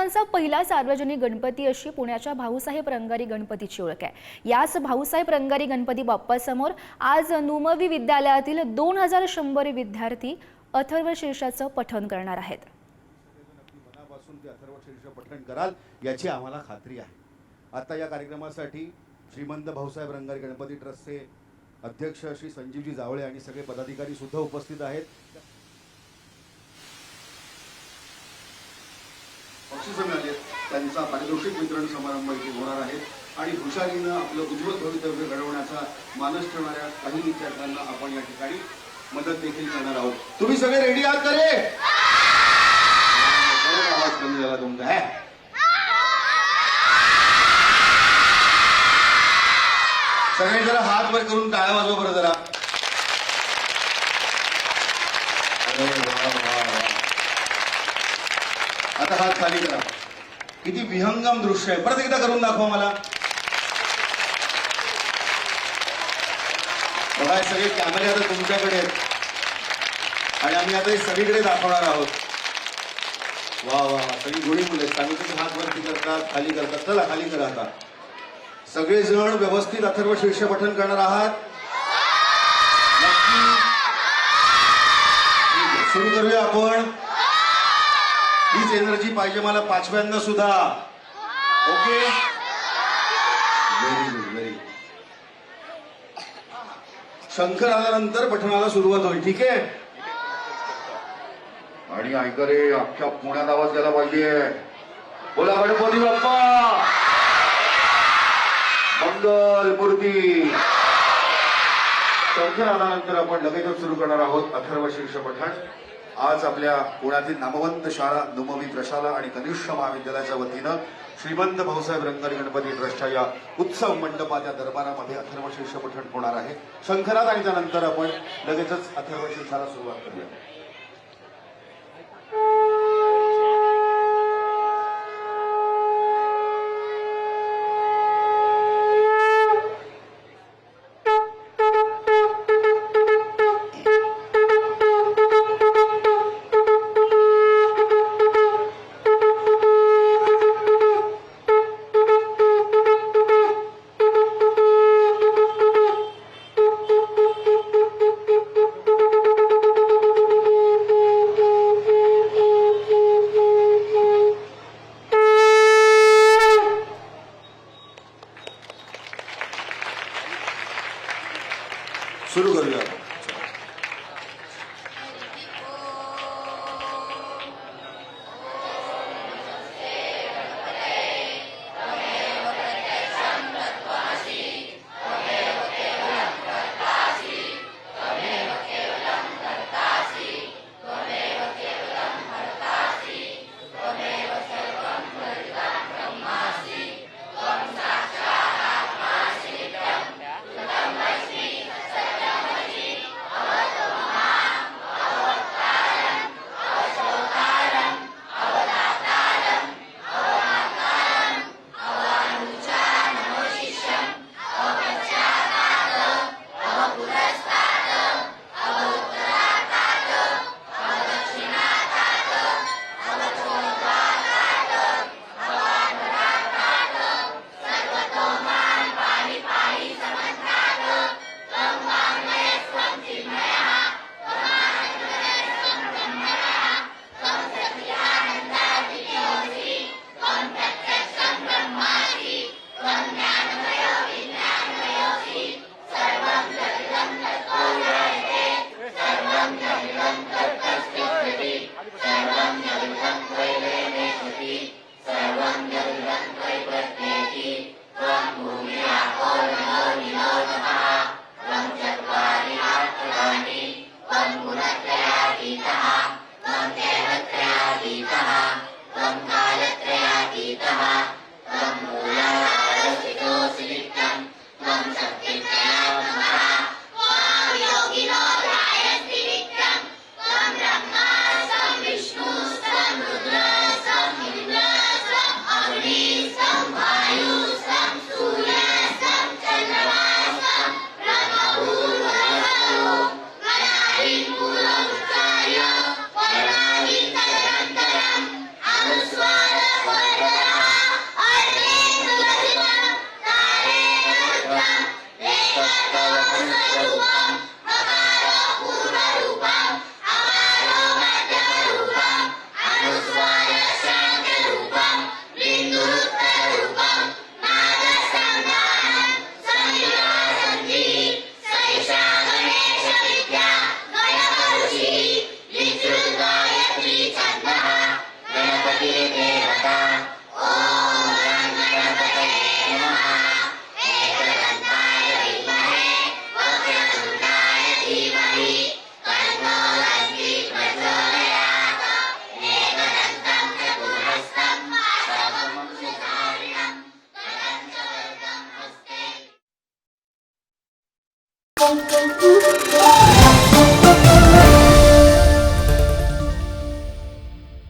महाराष्ट्राचा पहिला सार्वजनिक गणपती अशी पुण्याच्या भाऊसाहेब रंगारी गणपतीची ओळख आहे. याच भाऊसाहेब रंगारी गणपती बाप्पासमोर आज नुमवी विद्यालयातील दोन हजार शंभर विद्यार्थी अथर्व शीर्षाचं पठण करणार आहेत. मनापासून ते अथर्व शीर्ष पठण कराल याची आम्हाला खात्री आहे. आता या कार्यक्रमासाठी श्रीमंत भाऊसाहेब रंगारी गणपती ट्रस्टचे अध्यक्ष श्री संजीवजी जावळे आणि सगळे पदाधिकारी सुद्धा उपस्थित आहेत. पारितोषिक वितरण समारंभ इथे होणार आहे. आणि हुशारीनं आपलं उज्ज्वल भवितव्य घडवण्याचा मानस ठेवणाऱ्या काही विद्यार्थ्यांना आपण या ठिकाणी मदत देखील करणार आहोत. तुम्ही सगळे रेडी आहात का रे? आवाज कमी झाला तुमचा. सगळे जरा हात वर करून टाळ्या वाजव बरं जरा. आता हात खाली करा. किती विहंगम दृश्य आहे. परत एकदा करून दाखवा मला. बघा हे सगळे कॅमेरे आता तुमच्याकडे आहेत. आणि आम्ही आता हे सगळीकडे दाखवणार आहोत. वा वा वा सगळी गोळी मुलं आहेत. सांगितलं हात वरती करतात खाली करतात. चला खाली करा आता. सगळेजण व्यवस्थित अथर्व शीर्ष पठण करणार आहात. नक्की. सुरू करूया आपण. हीच एनर्जी पाहिजे मला पाचव्यांदा सुद्धा. Okay? Very good very Shankar आल्यानंतर पठणाला सुरुवात होईल ठीक आहे? आणि ऐकरे अख्ख्या पुण्यात आवाज गेला पाहिजे. बोला गणपती बाप्पा! मंगल मूर्ती! शंकर आल्यानंतर आपण लगेचच सुरू करणार आहोत अथर्व शीर्ष पठण. आज आपल्या पुण्यातील नामवंत शाळा नुमवी प्रशाला आणि कनिष्ठ महाविद्यालयाच्या वतीनं श्रीमंत भाऊसाहेब रंगारी गणपती ट्रस्टच्या या उत्सव मंडपात या दरबारामध्ये अथर्वशीर्ष पठण होणार आहे. शंकरात आणि त्यानंतर आपण लगेचच अथर्व सुरुवात करूया. सुरू करूया आपण. Bom, bom, bom.